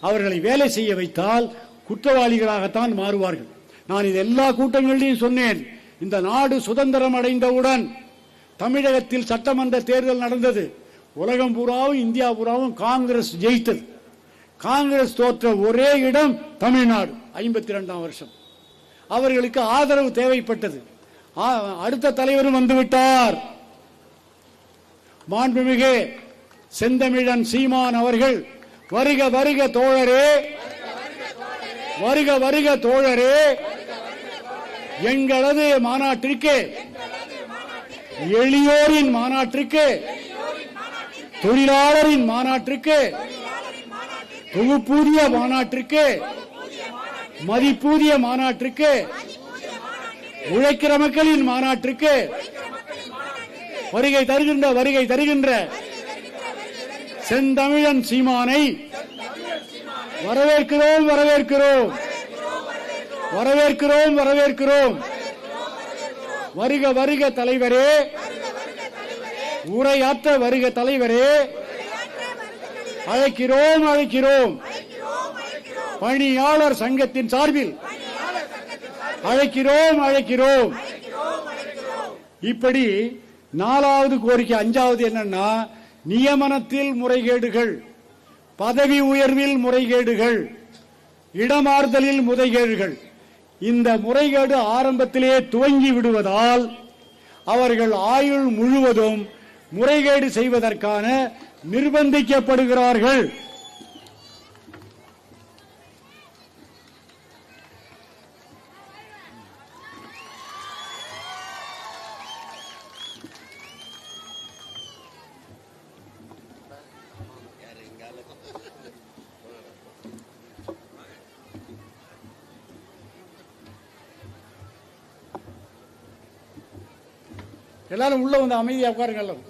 அவர்களை வேலை செய்ய வைத்தால் குற்றவாளிகளாகத்தான் மாறுவார்கள். நான் இது எல்லா கூட்டங்களிலையும் சொன்னேன். இந்த நாடு சுதந்திரம் அடைந்தவுடன் தமிழகத்தில் சட்டமன்ற தேர்தல் நடந்தது. உலகம் பூராவும் இந்தியா பூராவும் காங்கிரஸ் ஜெயித்தது. காங்கிரஸ் தோற்ற ஒரே இடம் தமிழ்நாடு ஐம்பத்தி ரெண்டாம் வருஷம். அவர்களுக்கு ஆதரவு தேவைப்பட்டது. அடுத்த தலைவரும் வந்துவிட்டார். மாண்புமிகு செந்தமிழன் சீமான் அவர்கள் வருக வருக தோழரே. வருக வருக தோழரே. எங்களது மாநாட்டிற்கு எளியோரின் மாநாட்டிற்கு தொழிலாளரின் மாநாட்டிற்கு தொகுப்பூதிய மாநாட்டிற்கு மதிப்பூதிய மாநாட்டிற்கு உழைக்கிற மக்களின் மாநாட்டிற்கு வருகை தருகின்ற வருகை தருகின்ற செந்தமிழன் சீமானை வரவேற்கிறோம் வரவேற்கிறோம். வரவேற்கிறோம் வரவேற்கிறோம். வருக வருக தலைவரே. உரையாற்ற வருக தலைவரே. அழைக்கிறோம் அழைக்கிறோம். பணியாளர் சங்கத்தின் சார்பில் அழைக்கிறோம் அழைக்கிறோம். இப்படி நாலாவது கோரிக்கை அஞ்சாவது என்னன்னா நியமனத்தில் முறைகேடுகள் பதவி உயர்வில் முறைகேடுகள் இடமாறுதலில் முறைகேடுகள். இந்த முறைகேடு ஆரம்பத்திலே துவங்கி விடுவதால் அவர்கள் ஆயுள் முழுவதும் முறைகேடு செய்வதற்கான நிர்பந்திக்கப்படுகிறார்கள். எல்லாரும் உள்ள வந்து அமைதியா உட்காருங்க. எல்லாம்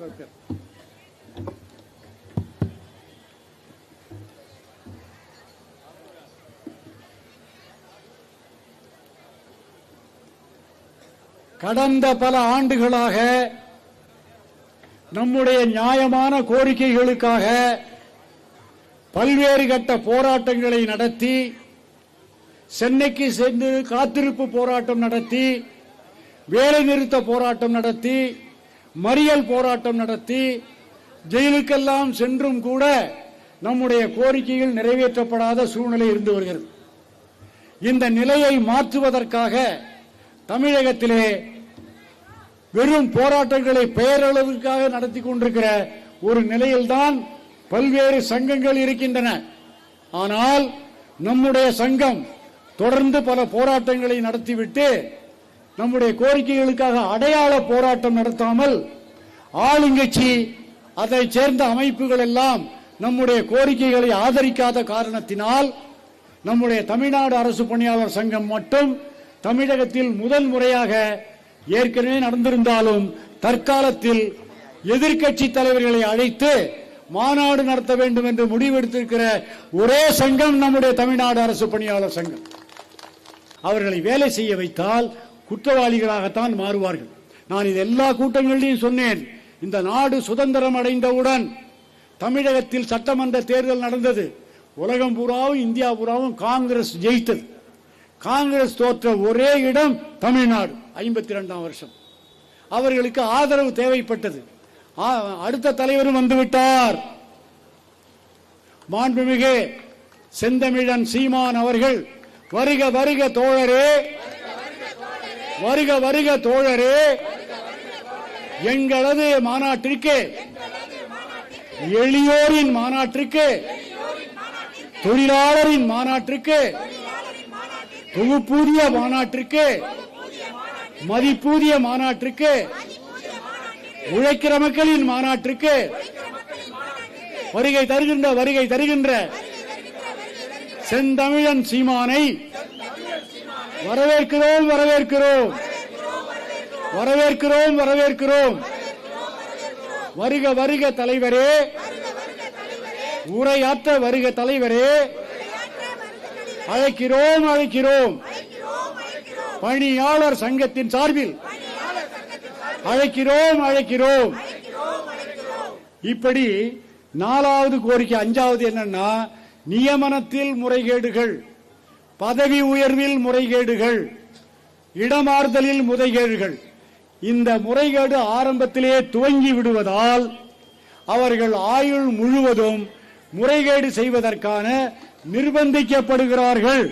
கடந்த பல ஆண்டுகளாக நம்முடைய நியாயமான கோரிக்கைகளுக்காக பல்வேறு கட்ட போராட்டங்களை நடத்தி சென்னைக்கு சென்று காத்திருப்பு போராட்டம் நடத்தி வேலை நிறுத்த போராட்டம் நடத்தி மறியல் போராட்டம் நடத்தி ஜெயிலுக்கெல்லாம் சென்றும் கூட நம்முடைய கோரிக்கைகள் நிறைவேற்றப்படாத சூழ்நிலை இருந்து வருகிறது. இந்த நிலையை மாற்றுவதற்காக தமிழகத்திலே வெறும் போராட்டங்களை பெயரளவிற்காக நடத்தி கொண்டிருக்கிற ஒரு நிலையில்தான் பல்வேறு சங்கங்கள் இருக்கின்றன. ஆனால் நம்முடைய சங்கம் தொடர்ந்து பல போராட்டங்களை நடத்திவிட்டு நம்முடைய கோரிக்கைகளுக்காக அடையாள போராட்டம் நடத்தாமல் ஆளுங்கட்சி அதை சேர்ந்த அமைப்புகள் எல்லாம் நம்முடைய கோரிக்கைகளை ஆதரிக்காத காரணத்தினால் நம்முடைய தமிழ்நாடு அரசு பணியாளர் சங்கம் மட்டும் தமிழகத்தில் முதல் முறையாக ஏற்கனவே நடந்திருந்தாலும் தற்காலத்தில் எதிர்க்கட்சி தலைவர்களை அழைத்து மாநாடு நடத்த வேண்டும் என்று முடிவெடுத்திருக்கிற ஒரே சங்கம் நம்முடைய தமிழ்நாடு அரசு பணியாளர் சங்கம். அவர்களை வேலை செய்ய வைத்தால் குற்றவாளிகளாகத்தான் மாறுவார்கள். நான் இது எல்லா கூட்டங்களிலையும் சொன்னேன். இந்த நாடு சுதந்திரம் அடைந்தவுடன் தமிழகத்தில் சட்டமன்ற தேர்தல் நடந்தது. உலகம் பூராவும் இந்தியா பூராவும் காங்கிரஸ் ஜெயித்தது. காங்கிரஸ் தோற்ற ஒரே இடம் தமிழ்நாடு ஐம்பத்தி ரெண்டாம் வருஷம். அவர்களுக்கு ஆதரவு தேவைப்பட்டது. அடுத்த தலைவரும் வந்துவிட்டார். மாண்புமிகு செந்தமிழன் சீமான் அவர்கள் வருக வருக தோழரே. வருக வருக தோழரே. எங்களது மாநாட்டிற்கு எளியோரின் மாநாட்டிற்கு தொழிலாளரின் மாநாட்டிற்கு தொகுப்பூதிய மாநாட்டிற்கு மதிப்பூதிய மாநாட்டிற்கு உழைக்கிற மக்களின் மாநாட்டிற்கு வருகை தருகின்ற வருகை தருகின்ற செந்தமிழன் சீமானை வரவேற்கிறோம் வரவேற்கிறோம். வரவேற்கிறோம் வரவேற்கிறோம். வருக வருக தலைவரே. உரையாற்ற வருக தலைவரே. அழைக்கிறோம் அழைக்கிறோம். பணியாளர் சங்கத்தின் சார்பில். அழைக்கிறோம் அழைக்கிறோம். இப்படி நாலாவது கோரிக்கை அஞ்சாவது என்னன்னா நியமனத்தில் முறைகேடுகள். பதவி உயர்வில் முறைகேடுகள் இடமாறுதலில் முறைகேடுகள். இந்த முறைகேடு ஆரம்பத்திலே துவங்கி விடுவதால் அவர்கள் ஆயுள் முழுவதும் முறைகேடு செய்வதற்கான நிர்பந்திக்கப்படுகிறார்கள்.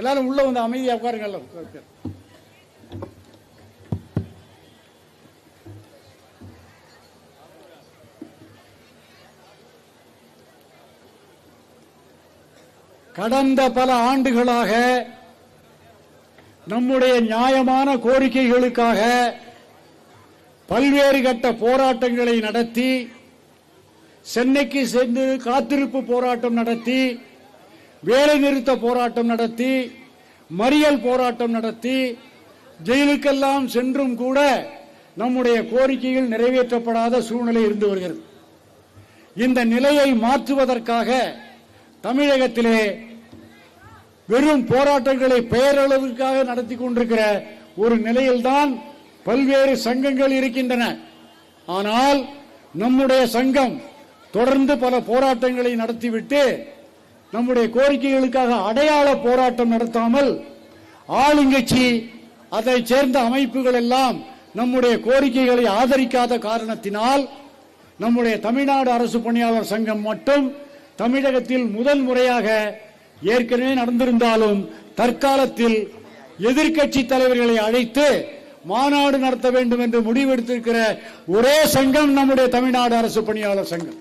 எல்லாரும் உள்ள வந்து அமைதியா உட்காருங்க எல்லாம். கடந்த பல ஆண்டுகளாக நம்முடைய நியாயமான கோரிக்கைகளுக்காக பல்வேறு கட்ட போராட்டங்களை நடத்தி சென்னைக்கு சென்று காத்திருப்பு போராட்டம் நடத்தி வேலை நிறுத்த போராட்டம் நடத்தி மறியல் போராட்டம் நடத்தி ஜெயிலுக்கெல்லாம் சென்றும் கூட நம்முடைய கோரிக்கைகள் நிறைவேற்றப்படாத சூழ்நிலை இருந்து வருகிறது. இந்த நிலையை மாற்றுவதற்காக தமிழகத்திலே வெறும் போராட்டங்களை பெயரளவிற்காக நடத்தி கொண்டிருக்கிற ஒரு நிலையில்தான் பல்வேறு சங்கங்கள் இருக்கின்றன. ஆனால் நம்முடைய சங்கம் தொடர்ந்து பல போராட்டங்களை நடத்திவிட்டு நம்முடைய கோரிக்கைகளுக்காக அடையாள போராட்டம் நடத்தாமல் ஆளுங்கட்சி அதை சேர்ந்த அமைப்புகள் எல்லாம் நம்முடைய கோரிக்கைகளை ஆதரிக்காத காரணத்தினால் நம்முடைய தமிழ்நாடு அரசு பணியாளர் சங்கம் மட்டும் தமிழகத்தில் முதல் முறையாக ஏற்கனவே நடந்திருந்தாலும் தற்காலத்தில் எதிர்க்கட்சி தலைவர்களை அழைத்து மாநாடு நடத்த வேண்டும் என்று முடிவெடுத்திருக்கிற ஒரே சங்கம் நம்முடைய தமிழ்நாடு அரசு பணியாளர் சங்கம்.